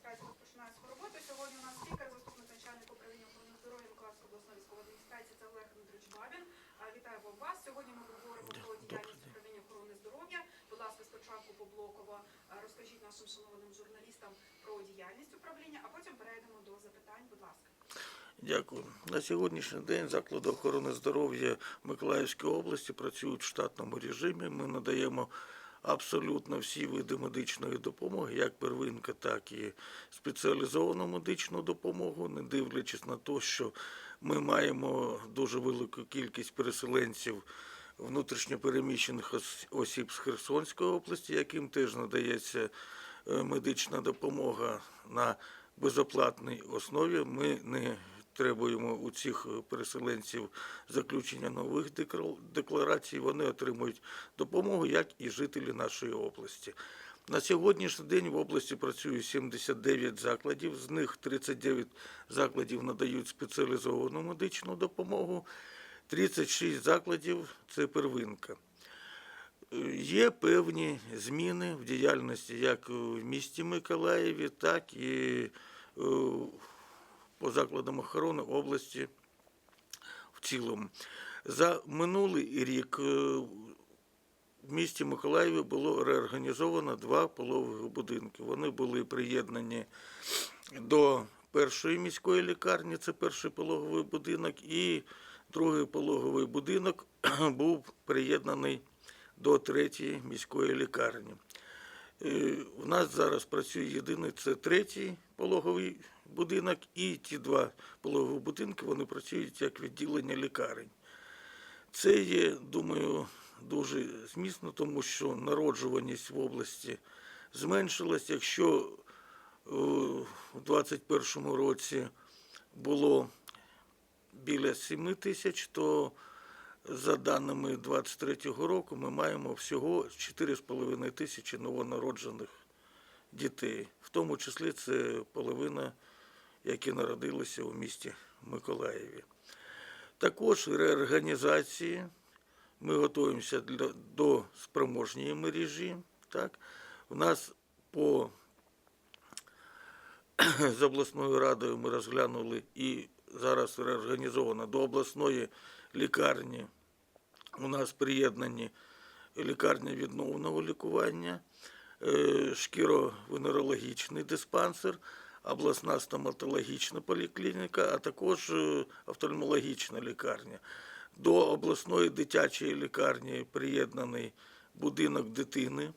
адміністрації розпочинає свою роботу. Сьогодні у нас спікер, заступник начальника управління охорони здоров'я Миколаївської обласної військової адміністрації. Це Олег Дмитрович Бабін. Вітаю вас. Сьогодні ми поговоримо про діяльність управління охорони здоров'я. Будь ласка, спочатку поблоково розкажіть нашим шановним журналістам про діяльність управління, а потім перейдемо до запитань. Будь ласка. Дякую. На сьогоднішній день заклади охорони здоров'я Миколаївської області працюють в штатному режимі. Ми надаємо абсолютно всі види медичної допомоги, як первинка, так і спеціалізовану медичну допомогу, не дивлячись на те, що ми маємо дуже велику кількість переселенців внутрішньопереміщених осіб з Херсонської області, яким теж надається е, медична допомога на безоплатній основі. Ми не требуємо у цих переселенців заключення нових декларацій. Вони отримують допомогу, як і жителі нашої області. На сьогоднішній день в області працює 79 закладів, з них 39 закладів надають спеціалізовану медичну допомогу, 36 закладів це первинка. Е, Є певні зміни в діяльності як в місті Миколаєві, так і е, по закладам охорони області в цілому. За минулий рік е, в місті Миколаєві було реорганізовано два пологових будинки. Вони були приєднані до першої міської лікарні, це перший пологовий будинок, і другий пологовий будинок був приєднаний до третьої міської лікарні. Е, У нас зараз працює єдиний це третій пологовий будинок, і ті два пологові будинки вони працюють як відділення лікарень. Це є, думаю, дуже змісно, тому що народжуваність в області зменшилась. Якщо е, у 2021 році було біля 7 тисяч, то за даними 23-го року ми маємо всього 4,5 тисячі новонароджених дітей. В тому числі це половина, які народилися у місті Миколаєві. Також реорганізації. Ми готуємося для, до спроможньої мережі. Так? У нас по з обласною радою ми розглянули і зараз реорганізовано до обласної лікарні. У нас приєднані лікарня відновного лікування, е, шкіровенерологічний диспансер, обласна стоматологічна поліклініка, а також е, офтальмологічна лікарня. До обласної дитячої лікарні приєднаний будинок дитини.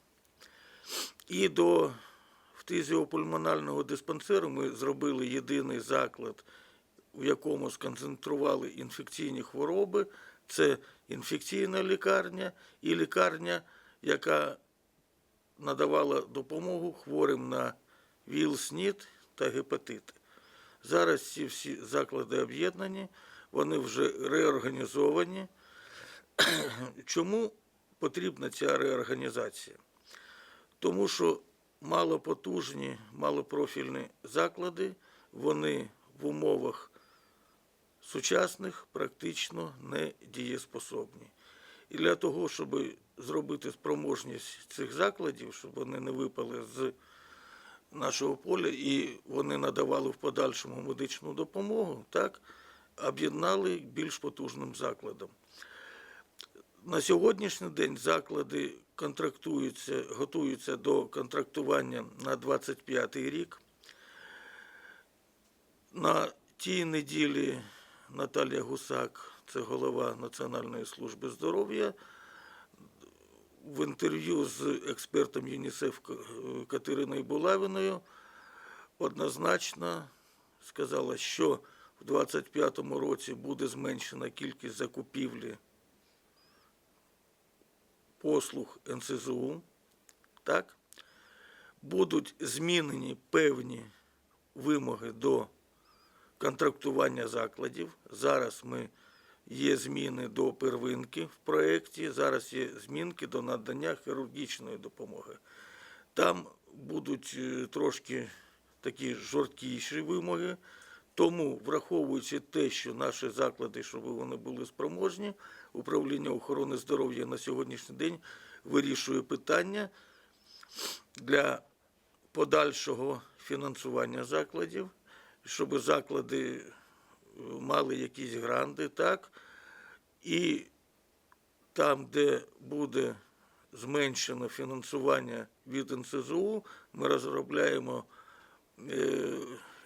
І до фтизіопульмонального диспансеру ми зробили єдиний заклад, в якому сконцентрували інфекційні хвороби. Це інфекційна лікарня і лікарня, яка надавала допомогу хворим на ВІЛ, СНІД та гепатити. Зараз ці всі заклади об'єднані, вони вже реорганізовані. Чому потрібна ця реорганізація? Тому що малопотужні, малопрофільні заклади, вони в умовах сучасних практично не дієспособні. І для того, щоб зробити спроможність цих закладів, щоб вони не випали з нашого поля і вони надавали в подальшому медичну допомогу, так, об'єднали більш потужним закладом. На сьогоднішній день заклади контрактуються, готуються до контрактування на 25 рік. На тій неділі Наталія Гусак, це голова Національної служби здоров'я, в інтерв'ю з експертом ЮНІСЕФ Катериною Булавиною однозначно сказала, що в 2025 році буде зменшена кількість закупівлі послуг НСЗУ, так? будуть змінені певні вимоги до контрактування закладів. Зараз ми є зміни до первинки в проєкті, зараз є змінки до надання хірургічної допомоги. Там будуть е, трошки такі жорсткіші вимоги. Тому, враховуючи те, що наші заклади, щоб вони були спроможні, управління охорони здоров'я на сьогоднішній день вирішує питання для подальшого фінансування закладів, щоб заклади мали якісь гранди, так, і там, де буде зменшено фінансування від НСЗУ, ми розробляємо е,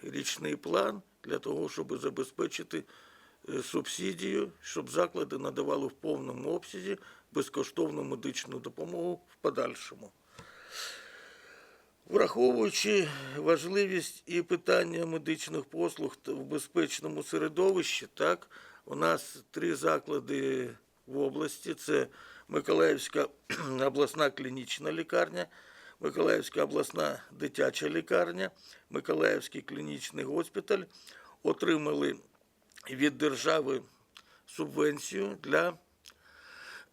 річний план для того, щоб забезпечити е, субсидію, щоб заклади надавали в повному обсязі безкоштовну медичну допомогу в подальшому. Враховуючи важливість і питання медичних послуг в безпечному середовищі, так, у нас три заклади в області: це Миколаївська обласна клінічна лікарня, Миколаївська обласна дитяча лікарня, Миколаївський клінічний госпіталь отримали від держави субвенцію для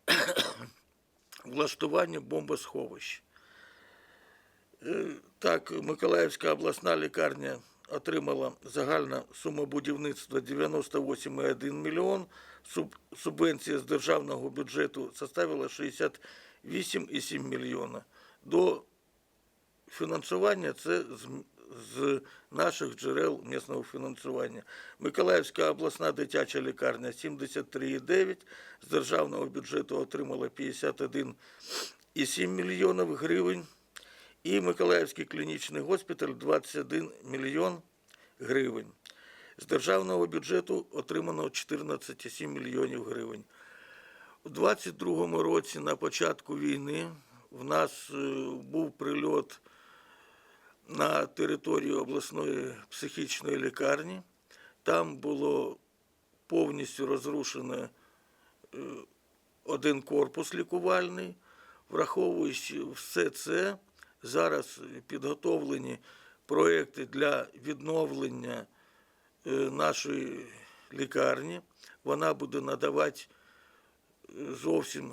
влаштування бомбосховищ. Е, Так, Миколаївська обласна лікарня отримала загальна сума будівництва 98,1 мільйон. Суб- Субвенція з державного бюджету составила 68,7 мільйона. До фінансування це з наших джерел місного фінансування. Миколаївська обласна дитяча лікарня 73,9, з державного бюджету отримала 51,7 мільйонів гривень. І Миколаївський клінічний госпіталь 21 мільйон гривень. З державного бюджету отримано 14,7 мільйонів гривень. У 22-му році на початку війни в нас е, був прильот на територію обласної психічної лікарні. Там було повністю розрушено е, один корпус лікувальний. Враховуючи все це, зараз підготовлені проекти для відновлення е, нашої лікарні. Вона буде надавати е, зовсім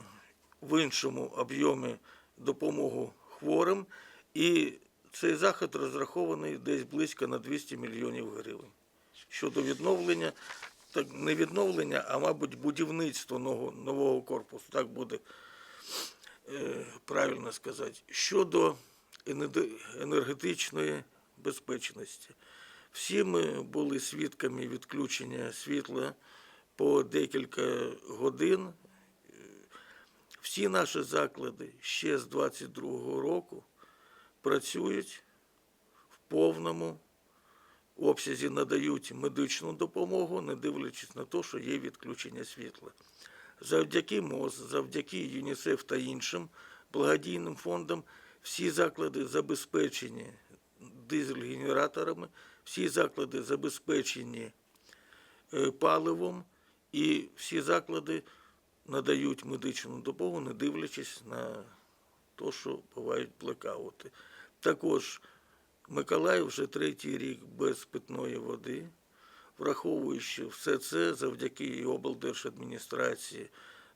в іншому об'ємі допомогу хворим. І цей захід розрахований десь близько на 200 мільйонів гривень. Щодо відновлення, так не відновлення, а мабуть будівництво нового, нового корпусу. Так буде е, правильно сказати. Щодо енергетичної безпечності. Всі ми були свідками відключення світла по декілька годин. Всі наші заклади ще з 22-го року працюють в повному обсязі, надають медичну допомогу, не дивлячись на те, що є відключення світла. Завдяки МОЗ, завдяки ЮНІСЕФ та іншим благодійним фондам всі заклади забезпечені дизель-генераторами, всі заклади забезпечені е, паливом, і всі заклади надають медичну допомогу, не дивлячись на те, що бувають блекаути. Також Миколаїв вже третій рік без питної води. Враховуючи все це завдяки облдержадміністрації,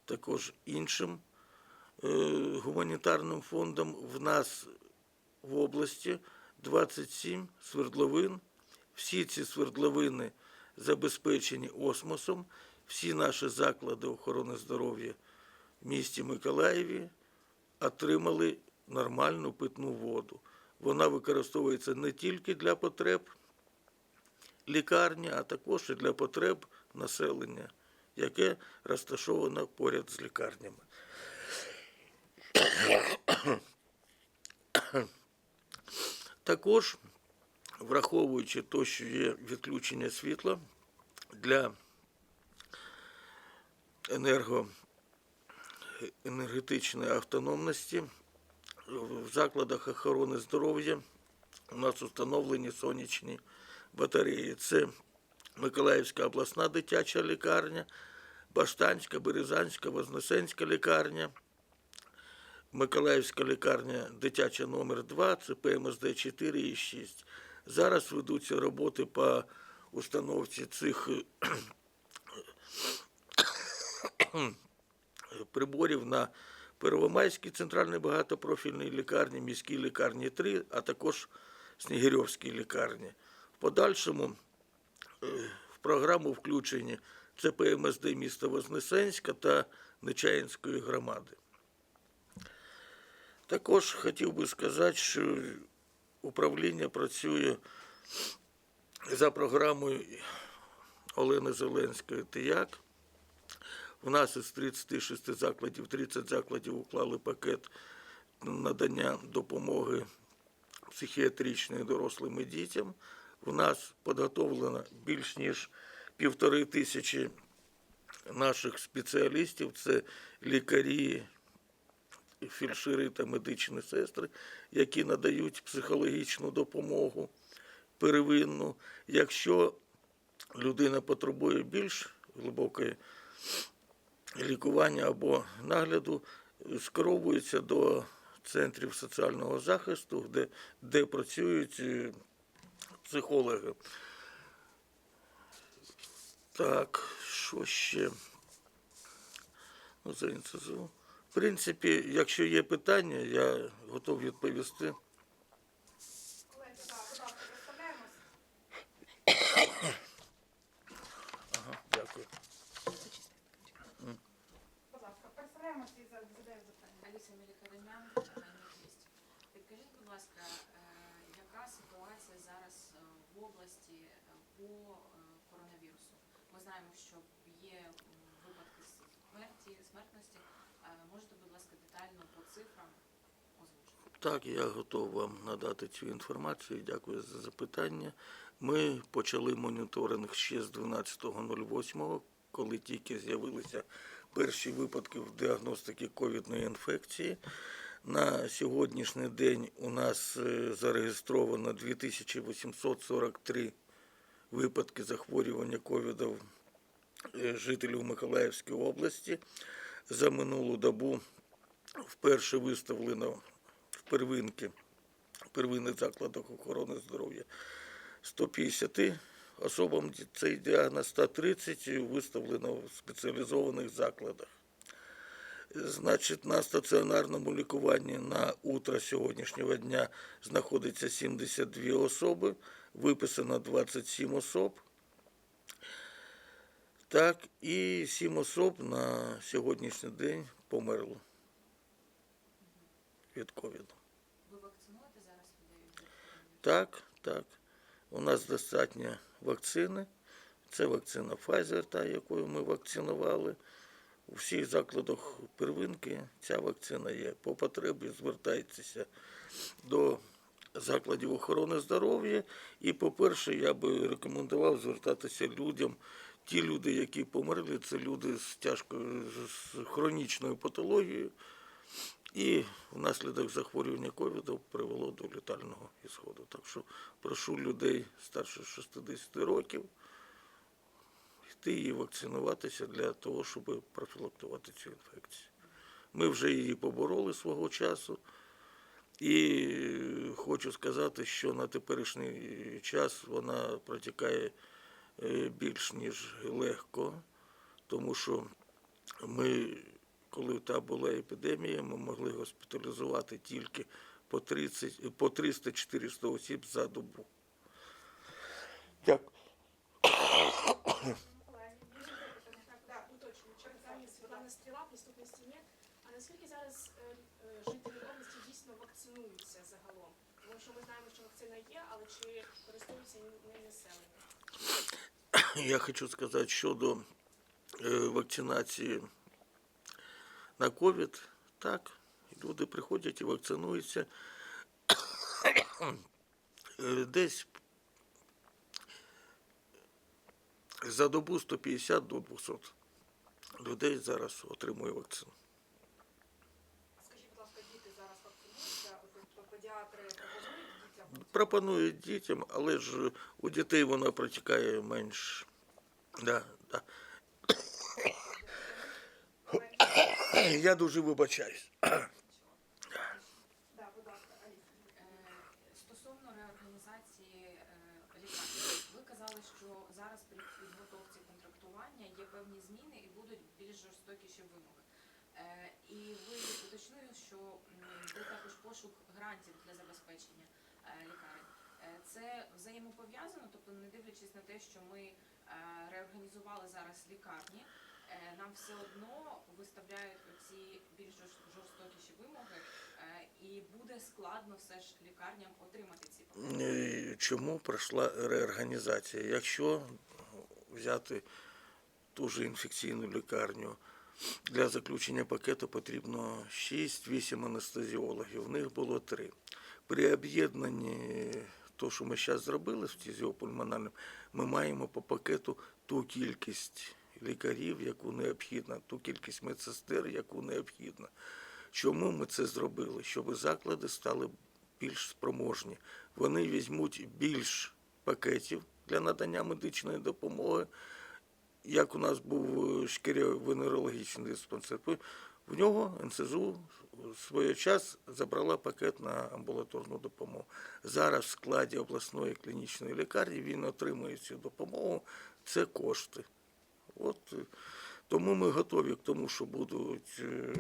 також іншим гуманітарним фондам, в нас в області 27 свердловин. Всі ці свердловини забезпечені осмосом. Всі наші заклади охорони здоров'я в місті Миколаєві отримали нормальну питну воду. Вона використовується не тільки для потреб лікарні, а також і для потреб населення, яке розташовано поряд з лікарнями. Також, враховуючи те, що є відключення світла для енерго, енергетичної автономності, в закладах охорони здоров'я у нас встановлені сонячні батареї. Це Миколаївська обласна дитяча лікарня, Баштанська, Березанська, Вознесенська лікарня, Миколаївська лікарня дитяча номер 2 це ПМСД 4 і 6. Зараз ведуться роботи по установці цих приборів на Первомайській центральній багатопрофільній лікарні, міській лікарні 3, а також Снігирьовській лікарні. В подальшому е, в програму включені це ПМСД міста Вознесенська та Нечаїнської громади. Також хотів би сказати, що управління працює за програмою Олени Зеленської «Тияк». У нас із 36 закладів 30 закладів уклали пакет надання допомоги психіатричної дорослим і дітям. У нас підготовлено більш ніж півтори тисячі наших спеціалістів. Це лікарі, фельдшери та медичні сестри, які надають психологічну допомогу первинну. Якщо людина потребує більш глибокої лікування або нагляду, скеровується до центрів соціального захисту, де, де працюють е, психологи. Так, що ще? Ну. В принципі, якщо є питання, я готовий відповісти. Ага, дякую. Будь ласка, представляємось і за- задаємо запитання. Аліса Мілікарнян. Підкажіть, будь ласка, яка ситуація зараз в області по коронавірусу? Ми знаємо, що є випадки смерті, смертності. Можете, будь ласка, детально по цифрам озвучити? Так, я готов вам надати цю інформацію. Дякую за запитання. Ми почали моніторинг ще з 12.08, коли тільки з'явилися перші випадки в діагностики ковідної інфекції. На сьогоднішній день у нас е, зареєстровано 2843 випадки захворювання ковідом е, жителів Миколаївської області. За минулу добу вперше виставлено в первинки, в первинних закладах охорони здоров'я 150 особам цей діагноз, 130 виставлено в спеціалізованих закладах. Значить, на стаціонарному лікуванні на утро сьогоднішнього дня знаходиться 72 особи, виписано 27 особ. Так, і 7 особ на сьогоднішній день померло від ковіду. Ви вакцинуєте зараз людей? Так, так. У нас достатньо вакцини. Це вакцина Pfizer, та якою ми вакцинували. У всіх закладах первинки ця вакцина є. По потребі звертайтеся до закладів охорони здоров'я. І, по-перше, я би рекомендував звертатися людям. Ті люди, які померли, це люди з тяжкою з хронічною патологією. І внаслідок захворювання ковіду привело до летального ісходу. Так що прошу людей старше 60 років йти і вакцинуватися для того, щоб профілактувати цю інфекцію. Ми вже її побороли свого часу. І хочу сказати, що на теперішній час вона протікає більш ніж легко, тому що ми, коли та була епідемія, ми могли госпіталізувати тільки по 30, по 300-400 осіб за добу. Дякую. Наскільки зараз е, е, жителі області дійсно вакцинуються загалом? Тому що ми знаємо, що вакцина є, але чи користуються нею населення? Я хочу сказати щодо е, вакцинації на ковід. Так, люди приходять і вакцинуються. Е, Десь за добу 150 до 200 людей зараз отримує вакцину. Скажіть, будь ласка, діти зараз вакцинуються, педіатри пропонують? Пропонують дітям, але ж у дітей вона протікає менш. Да, да. Я дуже вибачаюсь. Да, будь ласка, Аліса. Е, Стосовно реорганізації е, лікарні, ви казали, що зараз при підготовці контрактування є певні зміни і будуть більш жорстокіші вимоги. Е, І ви уточнили, що йде також пошук грантів для забезпечення лікарень. Е, Це взаємопов'язано, тобто не дивлячись на те, що ми е, реорганізували зараз лікарні, е, нам все одно виставляють ці більш жорстокіші вимоги, е, і буде складно все ж лікарням отримати ці? Е, Чому пройшла реорганізація? Якщо взяти ту ж інфекційну лікарню, для заключення пакету потрібно 6-8 анестезіологів, в них було 3. При об'єднанні того, що ми зараз зробили з фтизіопульмональним, ми маємо по пакету ту кількість лікарів, яку необхідно, ту кількість медсестер, яку необхідно. Чому ми це зробили? Щоб заклади стали більш спроможні. Вони візьмуть більш пакетів для надання медичної допомоги. Як у нас був е, шкірєво-венерологічний диспансер, в нього НСЗУ в свій час забрала пакет на амбулаторну допомогу. Зараз в складі обласної клінічної лікарні він отримує цю допомогу. Це кошти. От е, тому ми готові к тому, що будуть е,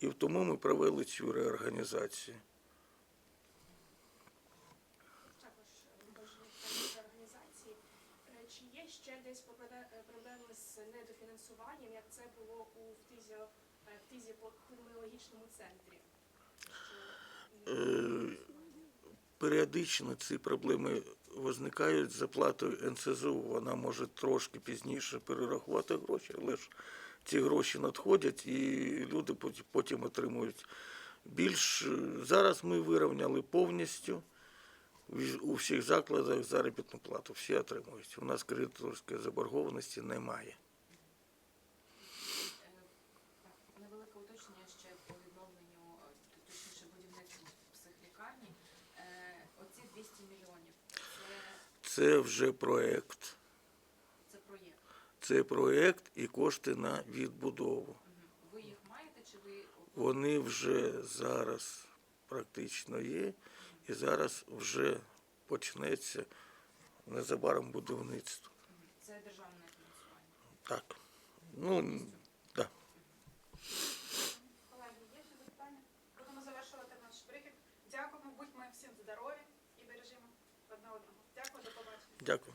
і тому ми провели цю реорганізацію. Також е, важливе питання для організації. Е, Чи є ще десь пробле- е, проблеми з недофінансуванням, як це було у фтизіо, е, фтизіопульмонологічному центрі? Е, Періодично ці проблеми виникають з оплатою НСЗУ. Вона може трошки пізніше перерахувати гроші, але ж ці гроші надходять і люди потім отримують більш. Зараз ми вирівняли повністю у всіх закладах заробітну плату. Всі отримують. У нас кредиторської заборгованості немає. Е, так, Невелике уточнення ще по відновленню, е, точніше будівництву психлікарні. Е, Оці 200 мільйонів це, вже проєкт. це проєкт. Це проєкт і кошти на відбудову. Ви їх маєте чи ви Вони вже зараз практично є, і зараз вже почнеться незабаром будівництво. Це державне фінансування? Так. Ну, так. Колеги, Дякую.